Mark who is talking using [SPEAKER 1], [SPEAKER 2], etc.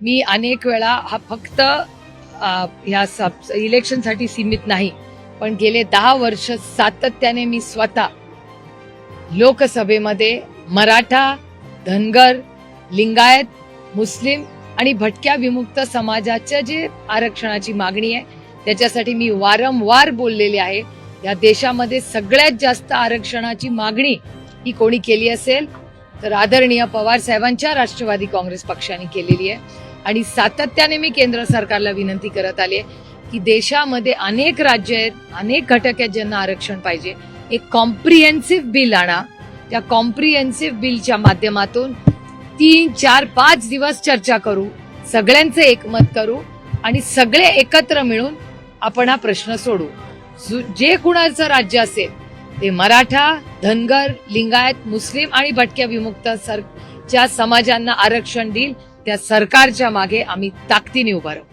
[SPEAKER 1] मी अनेक वेळा हा फक्त ह्या सब इलेक्शनसाठी सीमित नाही पण गेले दहा वर्ष सातत्याने मी स्वतः लोकसभेमध्ये मराठा धनगर लिंगायत मुस्लिम आणि भटक्या विमुक्त समाजाच्या जे आरक्षणाची मागणी आहे त्याच्यासाठी मी वारंवार बोललेले आहे. या देशामध्ये सगळ्यात जास्त आरक्षणाची मागणी ही कोणी केली असेल? तर आदरणीय पवार साहेबांच्या राष्ट्रवादी काँग्रेस पक्षाने केलेली आहे. आणि सातत्याने मी केंद्र सरकारला विनंती करत आली आहे की देशामध्ये अनेक राज्य आहेत अनेक घटक आहेत ज्यांना आरक्षण पाहिजे. एक कॉम्प्रिहेन्सिव्ह बिल आणा. त्या कॉम्प्रिहेन्सिव्ह बिलच्या माध्यमातून तीन चार पाच दिवस चर्चा करू सगळ्यांचं एकमत करू आणि सगळे एकत्र मिळून आपण हा प्रश्न सोडू. जे कुणाचं राज्य असेल ते मराठा धनगर लिंगायत मुस्लिम आणि भटक्या विमुक्त सर ज्या समाजांना आरक्षण देईल. त्या सरकारच्या मागे आम्ही ताकदीने उभा राहू.